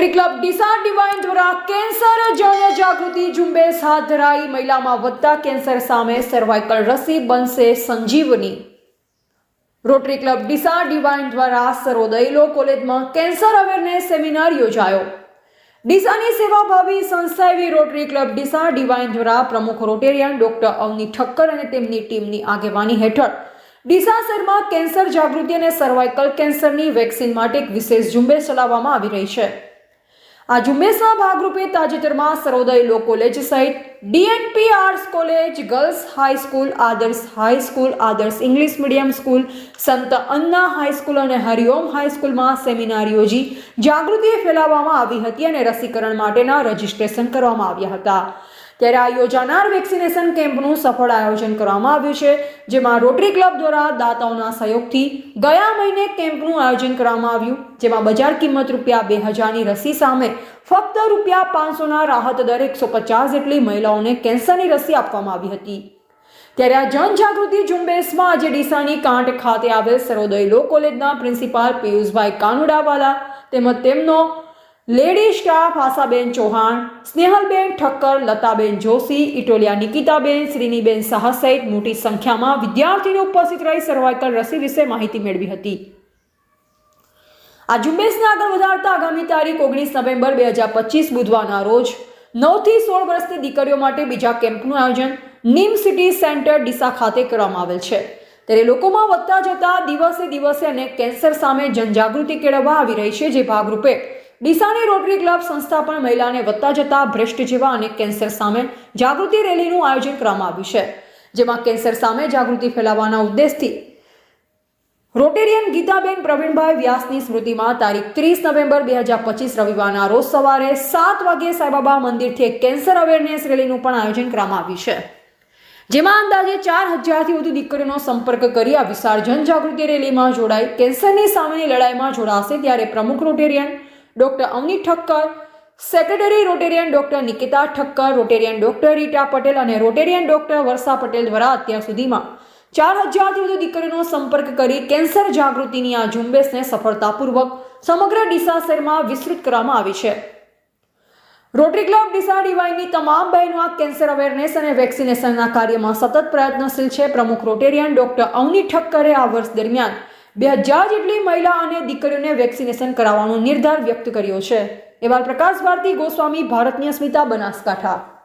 Rotary club Deesa divine દ્વારા cancer જન જાગૃતિ ઝુંબેશ હાથ ધરાઈ મહિલામાં વધતા કેન્સર સામે સર્વાઇકલ રસી બનશે સંજીવની. રોટરી ક્લબ ડીસા ડિવાઇન દ્વારા સરોદય લો કોલેજમાં કેન્સર અવેરનેસ સેમિનાર યોજાયો. ડીસાની સેવાભાવી સંસ્થા એવી રોટરી ક્લબ ડીસા ડિવાઇન દ્વારા પ્રમુખ રોટેરિયન ડોક્ટર અવની ઠક્કર અને તેમની ટીમની આગેવાની હેઠળ ડીસા શહેરમાં કેન્સર જાગૃતિ અને સર્વાઇકલ કેન્સરની વેક્સિન માટે એક વિશેષ ઝુંબેશ ચલાવવામાં આવી રહી છે. આ ઝુંબેશના ભાગરૂપે તાજેતરમાં સરોદય લો કોલેજ સહિત DNP arts college, girls high school Adarsh high school Adarsh English medium school, Sant Anna high school અને હરિઓમ હાઈસ્કૂલમાં સેમિનાર યોજી જાગૃતિ ફેલાવવામાં આવી હતી અને રસીકરણ માટેના રજીસ્ટ્રેશન કરવામાં આવ્યા હતા. ત્યારે આ યોજાનાર વેક્સિનેશન કેમ્પનું સફળ આયોજન કરવામાં આવ્યું છે, જેમાં રોટરી ક્લબ દ્વારા દાતાઓના સહયોગથી ગયા મહિને કેમ્પનું આયોજન કરવામાં આવ્યું, જેમાં બજાર કિંમત રૂપિયા બે હજારની રસી સામે ફક્ત રૂપિયા પાંચસોના રાહત દર એકસો પચાસ જેટલી મહિલાઓને કેન્સરની રસી આપવામાં આવી હતી. ત્યારે આ જનજાગૃતિ ઝુંબેશમાં આજે ડીસાની કાંઠ ખાતે આવેલ સરોદય લો કોલેજના પ્રિન્સિપાલ પિયુષભાઈ કાનુડાવાલા તેમજ તેમનો લેડી સ્ટાફ આશાબેન ચૌહાણ, સ્નેહલબેન ઠક્કર, લતાબેન જોશી ઇટોલિયા નિકિતાબેન, શ્રીનીબેન શાહ સહિત મોટી સંખ્યામાં વિદ્યાર્થીઓ ઉપસ્થિત રહી સર્વાઇકલ રસી વિશે માહિતી મેળવી હતી. આ ઝુંબેશને આગળ વધારતા આગામી તારીખ ઓગણીસ નવેમ્બર બે હજાર પચીસ બુધવારના રોજ નવથી સોળ વર્ષની દીકરીઓ માટે બીજા કેમ્પનું આયોજન નીમ સિટી સેન્ટર ડીસા ખાતે કરવામાં આવેલ છે. ત્યારે લોકોમાં વધતા જતા દિવસે દિવસે અને કેન્સર સામે જનજાગૃતિ કેળવવા આવી રહી છે જે ભાગરૂપે ડીસાની રોટરી ક્લબ સંસ્થા પણ મહિલાને વધતા જતા ભ્રષ્ટ જેવા અને કેન્સર સામે જાગૃતિ રેલીનું આયોજન કરવામાં આવ્યું છે, જેમાં કેન્સર સામે જાગૃતિ ફેલાવવાના ઉદ્દેશથી રોટેરિયન ગીતાબેન પ્રવીણભાઈ વ્યાસની સ્મૃતિમાં તારીખ ત્રીસ નવેમ્બર બે હજાર પચીસ રવિવારના રોજ સવારે સાત વાગ્યે સાઈબાબા મંદિરથી એક કેન્સર અવેરનેસ રેલીનું પણ આયોજન કરવામાં આવ્યું છે. જેમાં અંદાજે ચાર હજારથી વધુ દીકરીઓનો સંપર્ક કરી આ વિશાળ જનજાગૃતિ રેલીમાં જોડાઈ કેન્સરની સામેની લડાઈમાં જોડાશે ત્યારે પ્રમુખ Rotarian doctor Avni Thakkar, secretary Rotarian doctor Nikita Thakkar, Rotarian doctor Rita Patel અને રોટેરિયન ડોક્ટર વર્ષા પટેલ દ્વારા અત્યાર સુધીમાં ચાર હજારથી વધુ દીકરીઓનો સંપર્ક કરી કેન્સર જાગૃતિની આ ઝુંબેશને સફળતાપૂર્વક સમગ્ર ડીસા શહેરમાં વિસ્તૃત કરવામાં આવી છે. રોટરી ક્લબ ડીસા ડીવાયની તમામ બહેનો આ કેન્સર અવેરનેસ અને વેક્સિનેશનના કાર્યમાં સતત પ્રયત્નશીલ છે. પ્રમુખ રોટેરિયન ડોક્ટર અવની ઠક્કરે આ વર્ષ દરમિયાન બે હજાર જેટલી મહિલા અને દીકરીઓને વેક્સિનેશન કરાવવાનો નિર્ધાર વ્યક્ત કર્યો છે. એવા પ્રકાશ ભારતી ગોસ્વામી, ભારતની અસ્મિતા બનાસકાંઠા.